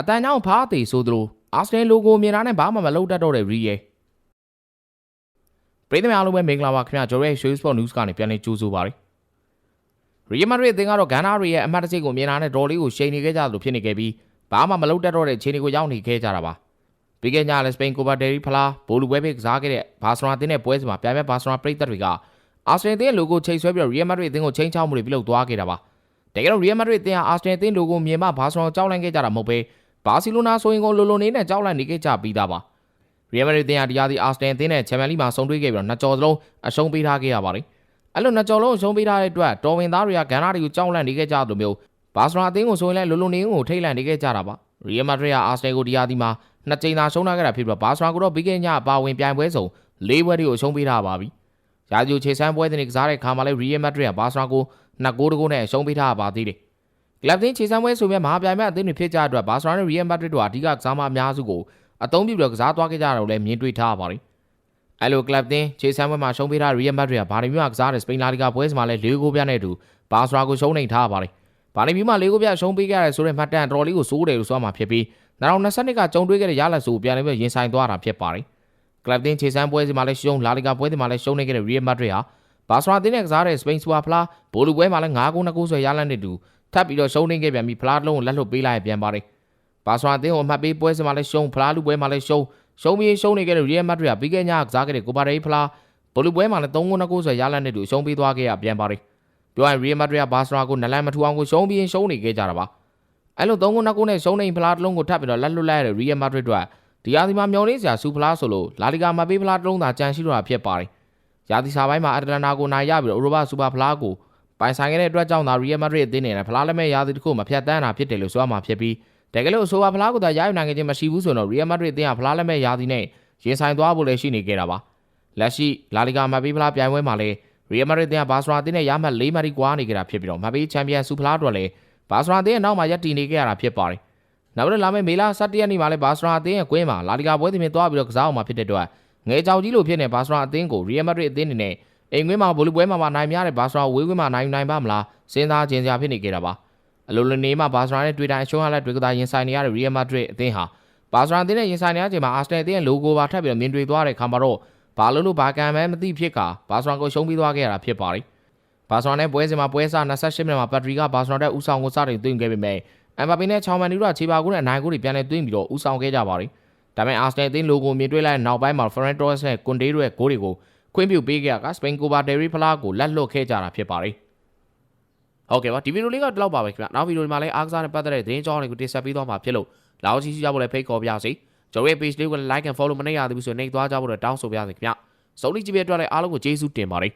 အတန်ကြောင့်ဖားသေးဆိုသလိုအာစနယ်လိုကိုမြင်တာနဲ့ဘာမှမလုပ်တတ်တော့တဲ့ရီရဲ့ပြည်သူများအားလုံးပဲမင်္ဂလာပါခင်ဗျာကျွန်တော်ရဲ့ Show Sport News ကနေပြန်လည်ကြိုဆိုပါရစေရီယယ်မက်ဒရစ်အသင်းကတော့ဂန်နာရီရဲ့အမှတ်တရကိုမြင်တာနဲ့ဒေါ်လေးကိုရှိန်နေခဲ့ကြသလိုဖြစ်နေခဲ့ပြီးဘာမှမလုပ်တတ်တော့တဲ့ခြေတွေကိုရောက်နေခဲ့ကြတာပါပြီးခဲ့ညလည်းစပိန်ကိုပါဒယ်ရီဖလားဘိုလူပွဲပဲကစားခဲ့တဲ့ဘာစလိုနာအသင်းနဲ့ပွဲစဉ်မှာပြိုင်မဲ့ဘာစလိုနာပရိသတ်တွေကအာစနယ်အသင်းလိုကိုချိန်ဆွဲပြီးတော့ရီယယ်မက်ဒရစ်အသင်းကိုချိန်ချောက်မှုတွေပြုလုပ်သွားခဲ့တာပါတကယ်တော့ရီယယ်မက်ဒရစ်အသင်းဟာအာစနယ်အသင်းလိုကိုမြင်မှဘာစလိုနာကြောက်လန့်ခဲ့ကြတာမဟုတ်ပဲ ဘာစီလိုနာဆိုရင်ကိုလိုလိုနေနဲ့ကြောက်လန့်နေခဲ့ကြပြီးသားပါရီယယ်မက်ဒရစ်အသင်းဟာတရားဒီအာစနယ်အသင်းနဲ့ချန်ပီယံလိမှာဆုံတွေ့ခဲ့ပြီးတော့နှစ်ကြော်စလုံးအရှုံးပေးထားခဲ့ရပါတယ်အဲ့လိုနှစ်ကြော်လုံးအရှုံးပေးထားတဲ့အတွက်တော်ဝင်သားတွေကဂန်နာတွေကိုကြောက်လန့်နေခဲ့ကြသလိုမျိုးဘာစလိုနာအသင်းကိုဆိုရင်လည်းလိုလိုနေကိုထိတ်လန့်နေခဲ့ကြတာပါရီယယ်မက်ဒရစ်ဟာအာစနယ်ကိုတရားဒီမှာနှစ်ကြိမ်သာရှုံးထားခဲ့တာဖြစ်ပြီးတော့ဘာစလိုနာကိုတော့ပြီးခဲ့ညအပါဝင်ပြိုင်ပွဲဆုံး၄ပွဲတွေကိုအရှုံးပေးထားပါပြီရာဂျီယိုခြေစမ်းပွဲတွေနဲ့ကစားတဲ့ခါမှာလည်းရီယယ်မက်ဒရစ်ဟာဘာစလိုနာကိုနှစ်ဂိုးတကူနဲ့အရှုံးပေးထားပါသေးတယ် ကလပ်တင်းခြေစမ်းပွဲဆိုမြဲမဟာပြိုင်မဲ့အသင်းတွေဖြစ်ကြတဲ့အတွက်ဘာစလိုနာနဲ့ရီယယ်မက်ဒရစ်တို့ဟာအဓိကကစားမအများစုကိုအသုံးပြုပြီးတော့ကစားသွားခဲ့ကြတာကိုလည်းမြင်တွေ့ထားရပါတယ်အဲ့လိုကလပ်တင်းခြေစမ်းပွဲမှာရှုံးပေးထားရီယယ်မက်ဒရစ်ဟာဘာလီမျိုးကကစားတဲ့စပိန်လာလီဂါပွဲစဉ်မှာလည်း၄ဂိုးပြနဲ့အတူဘာစလိုနာကိုရှုံးနေထားပါတယ်ဘာလီမျိုးမှာ၄ဂိုးပြရှုံးပေးခဲ့ရတဲ့ဆိုတဲ့မှတ်တမ်းတော်တော်လေးကိုစိုးတယ်လို့ဆိုရမှာဖြစ်ပြီး2022ကကြုံတွေ့ခဲ့တဲ့ရလဒ်ဆိုပြန်လည်ပြီးရင်ဆိုင်သွားတာဖြစ်ပါတယ်ကလပ်တင်းခြေစမ်းပွဲစဉ်မှာလည်းရှုံးလာလီဂါပွဲစဉ်မှာလည်းရှုံးနေခဲ့တဲ့ရီယယ်မက်ဒရစ်ဟာဘာစလိုနာတင်းနဲ့ကစားတဲ့စပိန်စူပါဖလားဘိုလူပွဲမှာလည်း9ဂိုး2ဂိုးဆွဲရလဒ်နဲ့အတူ ထပ်ပြီးတော့ရှုံးနေခဲ့ပြန်ပြီးဖလားတစ်လုံးကိုလက်လွတ်ပေးလိုက်ပြန်ပါတယ်ဘာစလိုနာတင်းကိုအမှတ်ပေးပွဲစဉ်မှာလည်းရှုံးဖလားလူပွဲမှာလည်းရှုံးရှုံးပြီးရှုံးနေခဲ့တဲ့ရီယယ်မက်ဒရစ်ဟာပြီးခဲ့ညကစားခဲ့တဲ့ကိုပါရီဖလားဘိုလူပွဲမှာလည်း3ဂိုး2ဂိုးဆွဲရလဒ်နဲ့အတူရှုံးပေးသွားခဲ့ရပြန်ပါတယ်ပြောရရင်ရီယယ်မက်ဒရစ်ကဘာစလိုနာကိုနလန်မထူအောင်ကိုရှုံးပြီးရှုံးနေခဲ့ကြတာပါအဲ့လို3ဂိုး2ဂိုးနဲ့ရှုံးနေဖလားတစ်လုံးကိုထပ်ပြီးတော့လက်လွတ်လိုက်ရတဲ့ရီယယ်မက်ဒရစ်တို့ဒီယာဒီမှာမျော်လင့်စရာစူဖလားဆိုလို့လာလီဂါမှာပေးဖလားတစ်လုံးသာကြံရှိတော့တာဖြစ်ပါတယ်ရာသီစာပိုင်းမှာအတလန်နာကိုနိုင်ရပြီးတော့ဥရောပစူပါဖလားကို ပိုင်ဆိုင်ခဲ့တဲ့အတွက်ကြောင့်သာရီယယ်မက်ဒရစ်အသင်းနဲ့ဖလားလက်မဲ့ရာသီတစ်ခုမဖြတ်တန်းတာဖြစ်တယ်လို့ဆိုရမှာဖြစ်ပြီးတကယ်လို့အဆိုပါဖလားကိုသာရယူနိုင်ခဲ့ခြင်းမရှိဘူးဆိုတော့ရီယယ်မက်ဒရစ်အသင်းကဖလားလက်မဲ့ရာသီနဲ့ရင်ဆိုင်သွားဖို့လည်းရှိနေခဲ့တာပါလက်ရှိလာလီဂါမှာပေးဖလားပြိုင်ပွဲမှာလည်းရီယယ်မက်ဒရစ်အသင်းကဘာစရာအသင်းနဲ့ရမှတ်၄မှတ်ထိကွာနေကြတာဖြစ်ပြီးတော့မပေးချန်ပီယံစူဖလားအတွက်လည်းဘာစရာအသင်းရဲ့နောက်မှာရပ်တည်နေခဲ့ရတာဖြစ်ပါတယ်နောက်ပြီးလာမယ့်မေလ17ရက်နေ့မှာလည်းဘာစရာအသင်းရဲ့ကွင်းမှာလာလီဂါပွဲစဉ်ပြင်သွားပြီးတော့ကစားအောင်မှာဖြစ်တဲ့အတွက်ငယ်ကြောင်ကြီးလိုဖြစ်နေဘာစရာအသင်းကိုရီယယ်မက်ဒရစ်အသင်းအနေနဲ့ အိမ်ကွင်းမှာဘိုလီပွဲမှာမှနိုင်များတဲ့ဘာစရာဝေးကွင်းမှာနိုင်နိုင်ပါမလားစဉ်းစားခြင်းစရာဖြစ်နေကြတာပါအလိုလိုနေမှာဘာစရာနဲ့တွေ့တိုင်းအရှုံးရလက်တွေကသာရင်ဆိုင်နေရတဲ့ရီယယ်မက်ဒရစ်အသင်းဟာဘာစရာအသင်းနဲ့ရင်ဆိုင်နေရချိန်မှာအာစနယ်အသင်းရဲ့လိုဂိုပါထပ်ပြီးတော့မြင်တွေ့သွားတဲ့ခါမှာတော့ဘာလို့လို့ဘာကံမဲမသိဖြစ်ကဘာစရာကိုရှုံးပြီးသွားခဲ့ရတာဖြစ်ပါတယ်ဘာစရာနဲ့ပွဲစဉ်မှာပွဲစား28မိနစ်မှာဘက်ထရီကဘာစရာတဲ့ဦးဆောင်ကိုစတင်သွင်းခဲ့ပေမဲ့အမ်ဘာပီနဲ့ချောင်မန်နီတို့ကခြေပါကုန်းနဲ့အနိုင်ကိုတွေပြန်လည်သွင်းပြီးတော့ဦးဆောင်ခဲ့ကြပါတယ်ဒါပေမဲ့အာစနယ်အသင်းလိုဂိုမြင်တွေ့လိုက်တဲ့နောက်ပိုင်းမှာဖရန်တော်စ်နဲ့ကွန်ဒေးတို့ရဲ့ဂိုးတွေကို ခွင့်ပြုပေးခဲ့ရကစပိန်ကိုပါဒယ်ရီဖလားကိုလက်လွတ်ခဲ့ကြတာဖြစ်ပါတယ်ဟုတ်ကဲ့ပါဒီဗီဒီယိုလေးကဒီလောက်ပါပဲခင်ဗျနောက်ဗီဒီယိုဒီမှာလည်းအားကစားနဲ့ပတ်သက်တဲ့သတင်းကြောင်းတွေကိုတင်ဆက်ပေးသွားမှာဖြစ်လို့လောက်ချီစီကြဖို့လည်းဖိတ်ခေါ်ပြစေကျွန်တော်ရဲ့ page လေးကို like and follow မနေရသေးဘူးဆိုရင်နှိပ်သွားကြဖို့လည်းတောင်းဆိုပါရစေခင်ဗျစုံလီကြည့်ပြအတွက်လည်းအားလုံးကိုကျေးဇူးတင်ပါတယ်